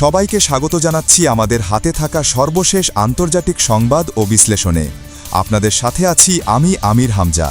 সবাইকে স্বাগত জানাচ্ছি আমাদের হাতে থাকা সর্বশেষ আন্তর্জাতিক সংবাদ ও বিশ্লেষণে। আপনাদের সাথে আছি আমি আমির হামজা।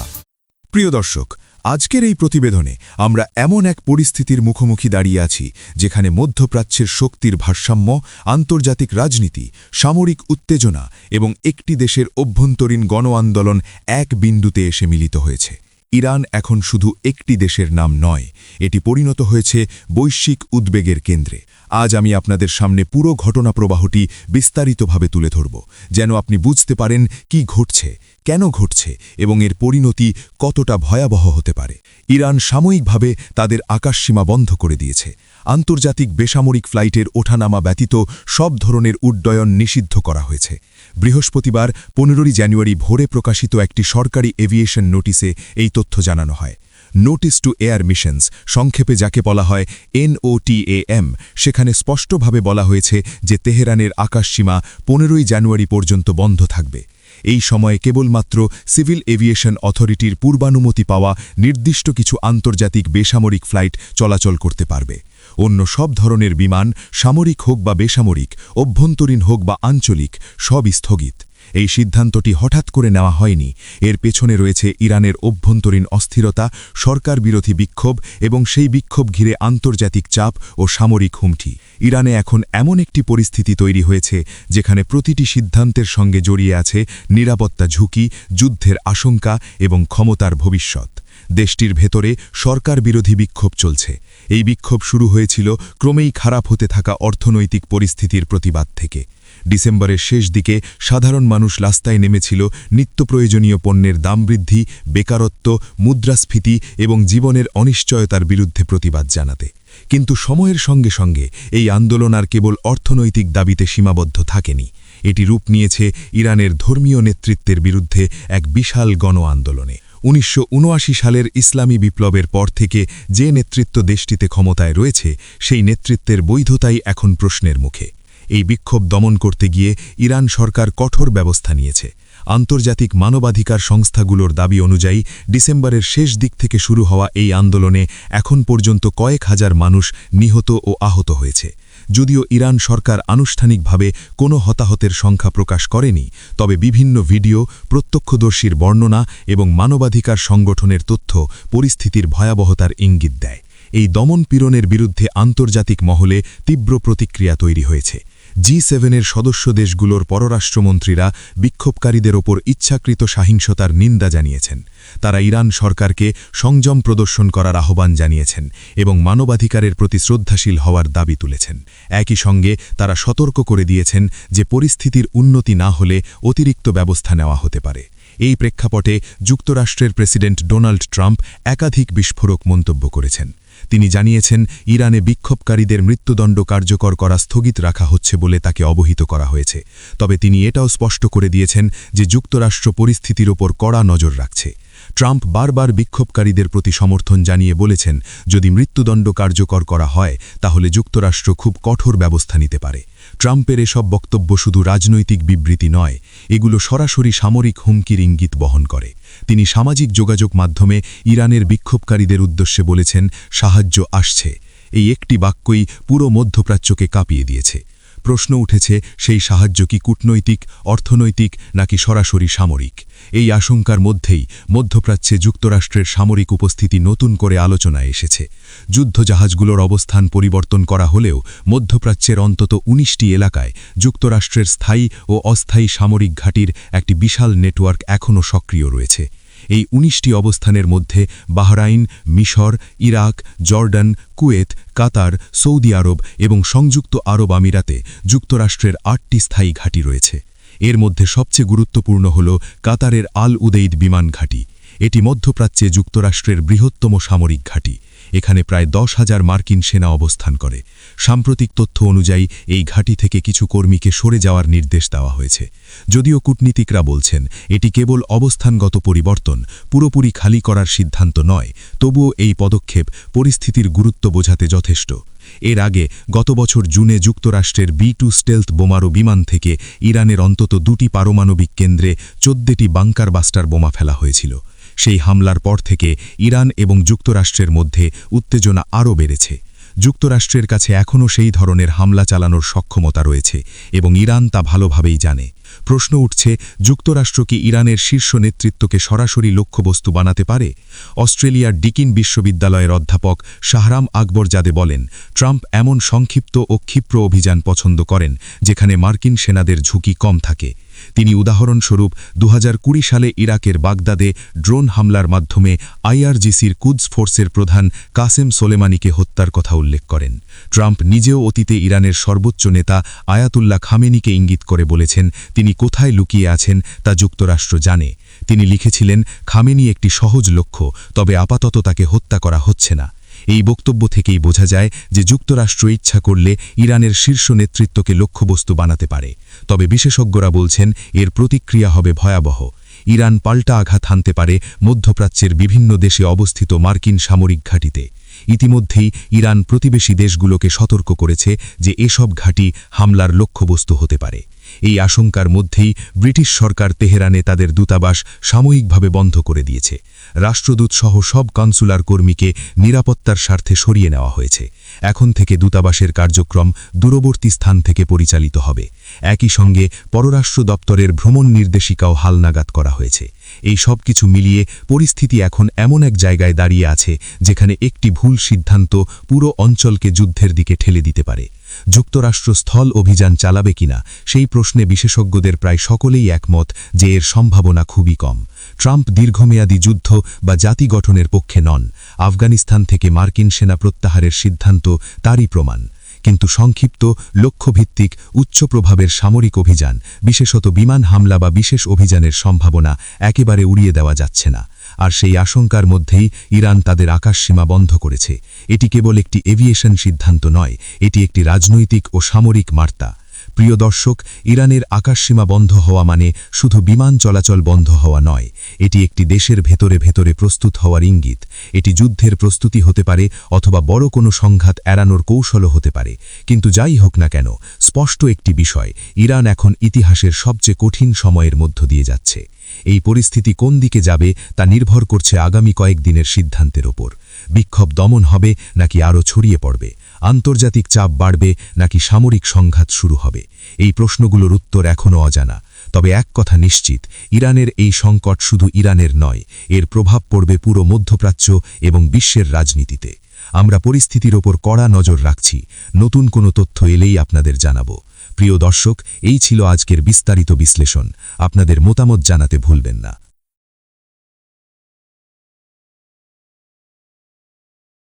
প্রিয় দর্শক, আজকের এই প্রতিবেদনে আমরা এমন এক পরিস্থিতির মুখোমুখি দাঁড়িয়ে আছি, যেখানে মধ্যপ্রাচ্যের শক্তির ভারসাম্য, আন্তর্জাতিক রাজনীতি, সামরিক উত্তেজনা এবং একটি দেশের অভ্যন্তরীণ গণ আন্দোলন এক বিন্দুতে এসে মিলিত হয়েছে। ইরান এখন শুধু একটি দেশের নাম নয়, এটি পরিণত হয়েছে বৈশ্বিক উদ্বেগের কেন্দ্রে। আজ আমি আপনাদের সামনে পুরো ঘটনা প্রবাহটি বিস্তারিতভাবে তুলে ধরব, যেন আপনি বুঝতে পারেন কি ঘটছে, কেন ঘটছে, এবং এর পরিণতি কতটা ভয়াবহ হতে পারে। ইরান সাময়িকভাবে তাদের আকাশসীমা বন্ধ করে দিয়েছে। আন্তর্জাতিক বেসামরিক ফ্লাইটের ওঠানামা ব্যতীত সব ধরনের উড্ডয়ন নিষিদ্ধ করা হয়েছে। বৃহস্পতিবার, পনেরোই জানুয়ারি ভোরে প্রকাশিত একটি সরকারি এভিয়েশন নোটিসে এই তথ্য জানানো হয়। নোটিস টু এয়ার মিশনস, সংক্ষেপে যাকে বলা হয় এনওটিএএম, সেখানে স্পষ্টভাবে বলা হয়েছে যে তেহরানের আকাশসীমা পনেরোই জানুয়ারি পর্যন্ত বন্ধ থাকবে। এই সময়ে কেবলমাত্র সিভিল এভিয়েশন অথরিটির পূর্বানুমতি পাওয়া নির্দিষ্ট কিছু আন্তর্জাতিক বেসামরিক ফ্লাইট চলাচল করতে পারবে। অন্য সব ধরনের বিমান সামরিক হোক বা বেসামরিক অভ্যন্তরীণ হোক বা আঞ্চলিক সব স্থগিত। এই সিদ্ধান্তটি হঠাৎ করে নেওয়া হয়নি। এর পেছনে রয়েছে ইরানের অভ্যন্তরীণ অস্থিরতা, সরকার বিরোধী বিক্ষোভ এবং সেই বিক্ষোভ ঘিরে আন্তর্জাতিক চাপ ও সামরিক হুমকি। ইরানে এখন এমন একটি পরিস্থিতি তৈরি হয়েছে, যেখানে প্রতিটি সিদ্ধান্তের সঙ্গে জড়িয়ে আছে নিরাপত্তা ঝুঁকি, যুদ্ধের আশঙ্কা এবং ক্ষমতার ভবিষ্যৎ। দেশটির ভেতরে সরকার বিরোধী বিক্ষোভ চলছে। এই বিক্ষোভ শুরু হয়েছিল ক্রমেই খারাপ হতে থাকা অর্থনৈতিক পরিস্থিতির প্রতিবাদ থেকে। ডিসেম্বরের শেষ দিকে সাধারণ মানুষ রাস্তায় নেমেছিল নিত্য প্রয়োজনীয় পণ্যের দাম বৃদ্ধি, বেকারত্ব, মুদ্রাস্ফীতি এবং জীবনের অনিশ্চয়তার বিরুদ্ধে প্রতিবাদ জানাতে। কিন্তু সময়ের সঙ্গে সঙ্গে এই আন্দোলন আর কেবল অর্থনৈতিক দাবিতে সীমাবদ্ধ থাকেনি। এটি রূপ নিয়েছে ইরানের ধর্মীয় নেতৃত্বের বিরুদ্ধে এক বিশাল গণ আন্দোলনে উনিশশো উনআশি সালের ইসলামী বিপ্লবের পর থেকে যে নেতৃত্ব দেশটিতে ক্ষমতায় রয়েছে, সেই নেতৃত্বের বৈধতাই এখন প্রশ্নের মুখে। এই বিক্ষোভ দমন করতে গিয়ে ইরান সরকার কঠোর ব্যবস্থা নিয়েছে। আন্তর্জাতিক মানবাধিকার সংস্থাগুলোর দাবি অনুযায়ী ডিসেম্বরের শেষ দিক থেকে শুরু হওয়া এই আন্দোলনে এখন পর্যন্ত কয়েক হাজার মানুষ নিহত ও আহত হয়েছে। যদিও ইরান সরকার আনুষ্ঠানিকভাবে কোনো হতাহতের সংখ্যা প্রকাশ করেনি, তবে বিভিন্ন ভিডিও, প্রত্যক্ষদর্শীর বর্ণনা এবং মানবাধিকার সংগঠনের তথ্য পরিস্থিতির ভয়াবহতার ইঙ্গিত দেয়। এই দমন পীড়নের বিরুদ্ধে আন্তর্জাতিক মহলে তীব্র প্রতিক্রিয়া তৈরি হয়েছে। জি সেভেনের সদস্য দেশগুলোর পররাষ্ট্রমন্ত্রীরা বিক্ষোভকারীদের ওপর ইচ্ছাকৃত সহিংসতার নিন্দা জানিয়েছেন। তারা ইরান সরকারকে সংযম প্রদর্শন করার আহ্বান জানিয়েছেন এবং মানবাধিকারের প্রতি শ্রদ্ধাশীল হওয়ার দাবি তুলেছেন। একই সঙ্গে তারা সতর্ক করে দিয়েছেন যে পরিস্থিতির উন্নতি না হলে অতিরিক্ত ব্যবস্থা নেওয়া হতে পারে। এই প্রেক্ষাপটে যুক্তরাষ্ট্রের প্রেসিডেন্ট ডোনাল্ড ট্রাম্প একাধিক বিস্ফোরক মন্তব্য করেছেন। তিনি জানিয়েছেন, ইরানে বিক্ষোভকারীদের মৃত্যুদণ্ড কার্যকর করা স্থগিত রাখা হচ্ছে বলে তাকে অবহিত করা হয়েছে। তবে তিনি এটাও স্পষ্ট করে দিয়েছেন যে যুক্তরাষ্ট্র পরিস্থিতির ওপর কড়া নজর রাখছে। ট্রাম্প বারবার বিক্ষোভকারীদের প্রতি সমর্থন জানিয়ে বলেছেন, যদি মৃত্যুদণ্ড কার্যকর করা হয়, তাহলে যুক্তরাষ্ট্র খুব কঠোর ব্যবস্থা নিতে পারে। ট্রাম্পের এসব বক্তব্য শুধু রাজনৈতিক বিবৃতি নয়, এগুলো সরাসরি সামরিক হুমকির ইঙ্গিত বহন করে। তিনি সামাজিক যোগাযোগ মাধ্যমে ইরানের বিক্ষোভকারীদের উদ্দেশ্যে বলেছেন, সাহায্য আসছে। এই একটি বাক্যই পুরো মধ্যপ্রাচ্যকে কাঁপিয়ে দিয়েছে। প্রশ্ন উঠেছে, সেই সাহায্য কি কূটনৈতিক, অর্থনৈতিক নাকি সরাসরি সামরিক? এই আশঙ্কার মধ্যেই মধ্যপ্রাচ্যে যুক্তরাষ্ট্রের সামরিক উপস্থিতি নতুন করে আলোচনায় এসেছে। যুদ্ধজাহাজগুলোর অবস্থান পরিবর্তন করা হলেও মধ্যপ্রাচ্যের অন্তত ১৯টি এলাকায় যুক্তরাষ্ট্রের স্থায়ী ও অস্থায়ী সামরিক ঘাঁটির একটি বিশাল নেটওয়ার্ক এখনও সক্রিয় রয়েছে। এই ১৯টি অবস্থানের মধ্যে বাহরাইন, মিশর, Iraq, Jordan, Kuwait, Qatar, Saudi আরব এবং সংযুক্ত আরব আমিরাতে যুক্তরাষ্ট্রের আটটি স্থায়ী ঘাঁটি রয়েছে। এর মধ্যে সবচেয়ে গুরুত্বপূর্ণ হল কাতারের আল উদেইদ বিমান ঘাঁটি। এটি মধ্যপ্রাচ্যে যুক্তরাষ্ট্রের বৃহত্তম সামরিক ঘাঁটি। এখানে প্রায় দশ হাজার মার্কিন সেনা অবস্থান করে। সাম্প্রতিক তথ্য অনুযায়ী, এই ঘাঁটি থেকে কিছু কর্মীকে সরে যাওয়ার নির্দেশ দেওয়া হয়েছে। যদিও কূটনীতিকরা বলছেন, এটি কেবল অবস্থানগত পরিবর্তন, পুরোপুরি খালি করার সিদ্ধান্ত নয়, তবুও এই পদক্ষেপ পরিস্থিতির গুরুত্ব বোঝাতে যথেষ্ট। এর আগে গত বছর জুনে যুক্তরাষ্ট্রের বি টু স্টেলথ বোমারো বিমান থেকে ইরানের অন্তত দুটি পারমাণবিক কেন্দ্রে চোদ্দটি বাংকার বাস্টার বোমা ফেলা হয়েছিল। সেই হামলার পর থেকে ইরান এবং যুক্তরাষ্ট্রের মধ্যে উত্তেজনা আরও বেড়েছে। যুক্তরাষ্ট্রের কাছে এখনও সেই ধরনের হামলা চালানোর সক্ষমতা রয়েছে এবং ইরান তা ভালোভাবেই জানে। প্রশ্ন উঠছে, যুক্তরাষ্ট্র কি ইরানের শীর্ষ নেতৃত্বকে সরাসরি লক্ষ্যবস্তু বানাতে পারে? অস্ট্রেলিয়ার ডিকিন বিশ্ববিদ্যালয়ের অধ্যাপক শাহরাম আকবর জাদে বলেন, ট্রাম্প এমন সংক্ষিপ্ত ও ক্ষিপ্র অভিযান পছন্দ করেন, যেখানে মার্কিন সেনাদের ঝুঁকি কম থাকে। তিনি উদাহরণস্বরূপ দু হাজার কুড়ি সালে ইরাকের বাগদাদে ড্রোন হামলার মাধ্যমে আইআরজিসির কুদস ফোর্সের প্রধান কাসেম সোলেমানিকে হত্যার কথা উল্লেখ করেন। ট্রাম্প নিজেও অতীতে ইরানের সর্বোচ্চ নেতা আয়াতুল্লাহ খামেনিকে ইঙ্গিত করে বলেছেন, তিনি কোথায় লুকিয়ে আছেন তা যুক্তরাষ্ট্র জানে। তিনি লিখেছিলেন, খামেনি একটি সহজ লক্ষ্য, তবে আপাতত তাকে হত্যা করা হচ্ছে না। এই বক্তব্য থেকেই বোঝা যায় যে যুক্তরাষ্ট্র ইচ্ছা করলে ইরানের শীর্ষ নেতৃত্বকে লক্ষ্যবস্তু বানাতে পারে। তবে বিশেষজ্ঞরা বলছেন, এর প্রতিক্রিয়া হবে ভয়াবহ। ইরান পাল্টা আঘাত হানতে পারে মধ্যপ্রাচ্যের বিভিন্ন দেশে অবস্থিত মার্কিন সামরিক ঘাঁটিতে। ইতিমধ্যেই ইরান প্রতিবেশী দেশগুলোকে সতর্ক করেছে যে এসব ঘাঁটি হামলার লক্ষ্যবস্তু হতে পারে। এই আশঙ্কার মধ্যেই ব্রিটিশ সরকার তেহরানে তাদের দূতাবাস সাময়িকভাবে বন্ধ করে দিয়েছে। রাষ্ট্রদূত সহ সব কনসুলার কর্মীকে নিরাপত্তার স্বার্থে সরিয়ে নেওয়া হয়েছে। এখন থেকে দূতাবাসের কার্যক্রম দূরবর্তী স্থান থেকে পরিচালিত হবে। একই সঙ্গে পররাষ্ট্র দপ্তরের ভ্রমণ নির্দেশিকাও হালনাগাদ করা হয়েছে। এই সব কিছু মিলিয়ে পরিস্থিতি এখন এমন এক জায়গায় দাঁড়িয়ে আছে, যেখানে একটি ভুল সিদ্ধান্ত পুরো অঞ্চলকে যুদ্ধের দিকে ঠেলে দিতে পারে। যুক্তরাষ্ট্র স্থল অভিযান চালাবে কিনা, সেই প্রশ্নে বিশেষজ্ঞদের প্রায় সকলেই একমত যে এর সম্ভাবনা খুবই কম। ট্রাম্প দীর্ঘমেয়াদী যুদ্ধ বা জাতি গঠনের পক্ষে নন। আফগানিস্তান থেকে মার্কিন সেনা প্রত্যাহারের সিদ্ধান্ত তারই প্রমাণ। কিন্তু সংক্ষিপ্ত, লক্ষ্যভিত্তিক, উচ্চ প্রভাবের সামরিক অভিযান, বিশেষত বিমান হামলা বা বিশেষ অভিযানের সম্ভাবনা একেবারে উড়িয়ে দেওয়া যাচ্ছে না। আর সেই আশঙ্কার মধ্যেই ইরান তাদের আকাশসীমা বন্ধ করেছে। এটি কেবল একটি এভিয়েশন সিদ্ধান্ত নয়, এটি একটি রাজনৈতিক ও সামরিক বার্তা। প্রিয় দর্শক, ইরানের আকাশসীমা বন্ধ হওয়া মানে শুধু বিমান চলাচল বন্ধ হওয়া নয়, এটি একটি দেশের ভেতরে ভেতরে প্রস্তুত হওয়ার ইঙ্গিত। এটি যুদ্ধের প্রস্তুতি হতে পারে অথবা বড় কোনো সংঘাত এড়ানোর কৌশলও হতে পারে। কিন্তু যাই হোক না কেন, স্পষ্ট একটি বিষয়, ইরান এখন ইতিহাসের সবচেয়ে কঠিন সময়ের মধ্য দিয়ে যাচ্ছে। এই পরিস্থিতি কোন দিকে যাবে তা নির্ভর করছে আগামী কয়েকদিনের সিদ্ধান্তের ওপর। বিক্ষোভ দমন হবে নাকি আরও ছড়িয়ে পড়বে? আন্তর্জাতিক চাপ বাড়বে নাকি সামরিক সংঘাত শুরু হবে? এই প্রশ্নগুলোর উত্তর এখনও অজানা। তবে এক কথা নিশ্চিত, ইরানের এই সংকট শুধু ইরানের নয়, এর প্রভাব পড়বে পুরো মধ্যপ্রাচ্য এবং বিশ্বের রাজনীতিতে। আমরা পরিস্থিতির ওপর কড়া নজর রাখছি। নতুন কোনো তথ্য এলেই আপনাদের জানাব। প্রিয় দর্শক, এই ছিল আজকের বিস্তারিত বিশ্লেষণ। আপনাদের মতামত জানাতে ভুলবেন না।